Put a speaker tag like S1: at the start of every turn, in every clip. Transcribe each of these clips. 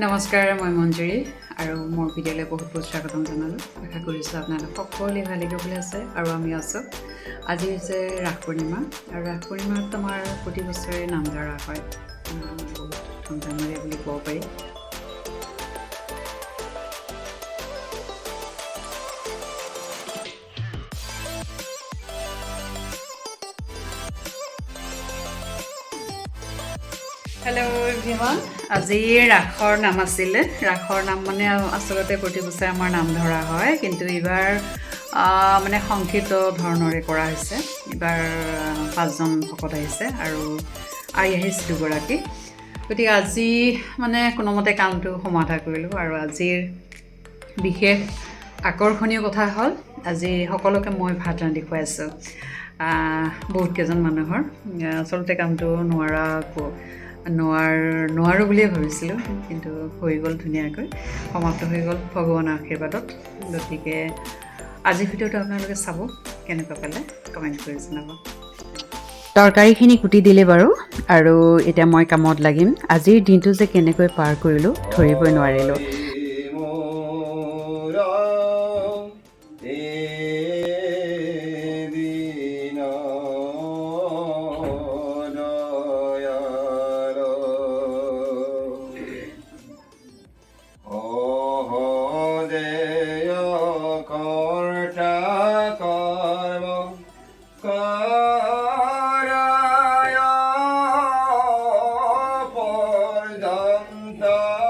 S1: নমস্কাৰ মই মঞ্জুৰী আৰু মোৰ ভিডিঅ'লৈ বহুত বহুত স্বাগতম জনালোঁ। আশা কৰিছোঁ আপোনালোক সকলোৱে ভালে আছে আৰু আমি আছোঁ। আজি হৈছে ৰাস পূৰ্ণিমা আৰু ৰাস পূৰ্ণিমাত আমাৰ প্ৰতি বছৰে নাম ধৰা হয় বহুত ধুমধামেৰে বুলি ক'ব পাৰি। আজি ৰাসৰ নাম আছিলে। ৰাসৰ নাম মানে আচলতে প্ৰতি বছৰে আমাৰ নাম ধৰা হয় কিন্তু এইবাৰ মানে সংক্ষিপ্ত ধৰণৰে কৰা হৈছে। এইবাৰ পাঁচজন ভকত আহিছে আৰু আই আহিছে দুগৰাকী। গতিকে আজি মানে কোনোমতে কামটো সমাধা কৰিলোঁ আৰু আজিৰ বিশেষ আকৰ্ষণীয় কথা হ'ল আজি সকলোকে মই ভাত ৰান্ধি খুৱাইছোঁ আহ, বহুত কেইজন মানুহৰ। আচলতে কামটো নোৱাৰা নোৱাৰ নোৱাৰোঁ বুলিয়ে ভাবিছিলোঁ কিন্তু হৈ গ'ল ধুনীয়াকৈ। সমাপ্ত হৈ গ'ল ভগৱানৰ আশীৰ্বাদত। গতিকে আজিৰ ভিডিঅ'টো আপোনালোকে চাব কেনেকুৱা পালে কমেণ্ট কৰি জনাব। তৰকাৰীখিনি কুটি দিলে বাৰু আৰু এতিয়া মই কামত লাগিম। আজিৰ দিনটো যে কেনেকৈ পাৰ কৰিলোঁ ধৰিবই নোৱাৰিলোঁ।
S2: ಸಂತಾ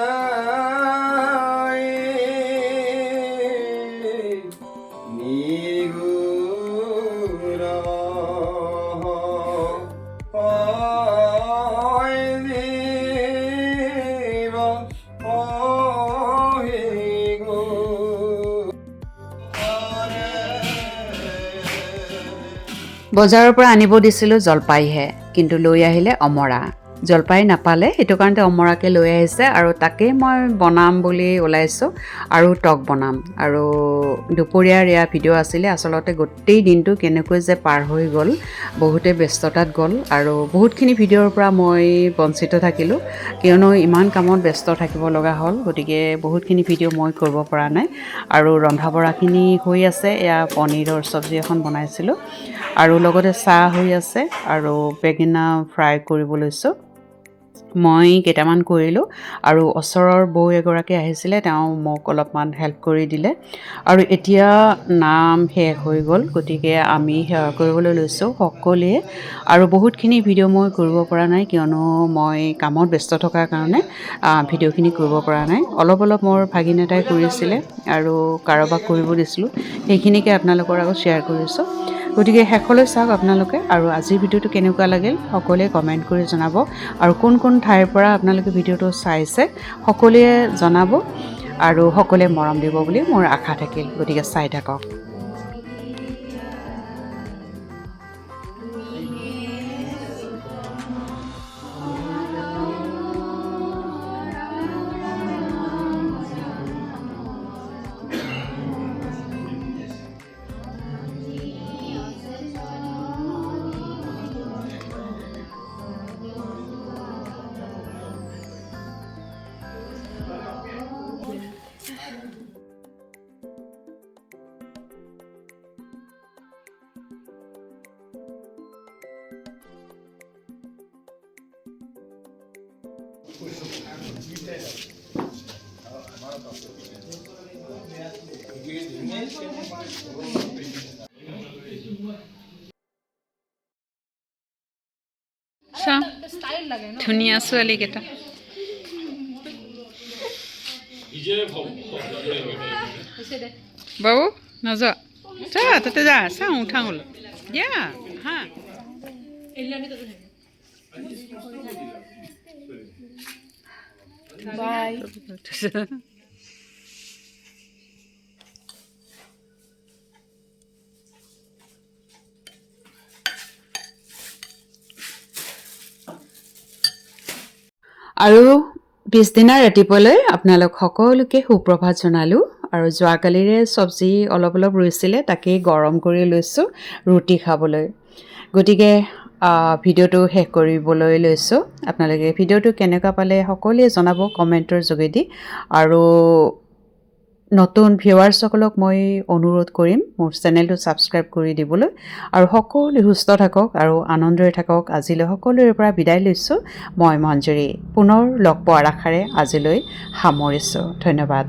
S1: বজাৰৰ পৰা আনিব দিছিলোঁ জলপাইহে কিন্তু লৈ আহিলে অমৰা। জলপাই নাপালে। সেইটো কাৰণতে অমৰাকে লৈ আহিছে আৰু তাকেই মই বনাম বুলি ওলাইছোঁ আৰু টক বনাম। আৰু দুপৰীয়াৰ এয়া ভিডিঅ' আছিলে, আচলতে গোটেই দিনটো কেনেকৈ যে পাৰ হৈ গ'ল, বহুতে ব্যস্ততাত গ'ল আৰু বহুতখিনি ভিডিঅ'ৰ পৰা মই বঞ্চিত থাকিলোঁ। কিয়নো ইমান কামত ব্যস্ত থাকিব লগা হ'ল, গতিকে বহুতখিনি ভিডিঅ' মই কৰিব পৰা নাই। আৰু ৰন্ধা বঢ়াখিনি হৈ আছে, এয়া পনীৰৰ চব্জি এখন বনাইছিলোঁ। আৰু লগতে চাহ হৈ আছে আৰু বেঙেনা ফ্ৰাই কৰিব লৈছোঁ। মই কেইটামান কৰিলোঁ আৰু ওচৰৰ বৌ এগৰাকী আহিছিলে তেওঁ মোক অলপমান হেল্প কৰি দিলে। আৰু এতিয়া নাম শেষ হৈ গ'ল গতিকে আমি সেৱা কৰিবলৈ লৈছোঁ সকলোৱে। আৰু বহুতখিনি ভিডিঅ' মই কৰিব পৰা নাই কিয়নো মই কামত ব্যস্ত থকাৰ কাৰণে ভিডিঅ'খিনি কৰিব পৰা নাই। অলপ অলপ মোৰ ভাগিন এটাই কৰিছিলে আৰু কাৰোবাক কৰিব দিছিলোঁ সেইখিনিকে আপোনালোকৰ আগত শ্বেয়াৰ কৰিছোঁ। গতিকে শেষলৈ চাওক আপোনালোকে আৰু আজিৰ ভিডিঅ'টো কেনেকুৱা লাগিল সকলোৱে কমেণ্ট কৰি জনাব আৰু কোন কোন ঠাইৰ পৰা আপোনালোকে ভিডিঅ'টো চাইছে সকলোৱে জনাব আৰু সকলোৱে মৰম দিব বুলি মোৰ আশা থাকিল। গতিকে চাই থাকক। ধুনীয়া ছোৱালীকেইটা বাবু নাযোৱা যা তাতে যা চাওঁ উঠাওঁ বোলো দিয়া হা। আৰু পিছদিনা ৰাতিপুৱালৈ আপোনালোক সকলোকে সুপ্ৰভাত জনালোঁ আৰু যোৱাকালিৰে চব্জি অলপ অলপ ৰৈছিলে তাকেই গৰম কৰি লৈছোঁ ৰুটি খাবলৈ। গতিকে ভিডিঅ'টো শেষ কৰিবলৈ লৈছোঁ। আপোনালোকে ভিডিঅ'টো কেনেকুৱা পালে সকলোৱে জনাব কমেণ্টৰ যোগেদি। আৰু নতুন ভিউৱাৰ্ছসকলক মই অনুৰোধ কৰিম মোৰ চেনেলটো ছাবস্ক্ৰাইব কৰি দিবলৈ। আৰু সকলোৱে সুস্থ থাকক আৰু আনন্দৰে থাকক। আজিলৈ সকলোৰে পৰা বিদায় লৈছোঁ। মই মঞ্জুৰী। পুনৰ লগ পোৱাৰ আশাৰে আজিলৈ সামৰিছোঁ। ধন্যবাদ।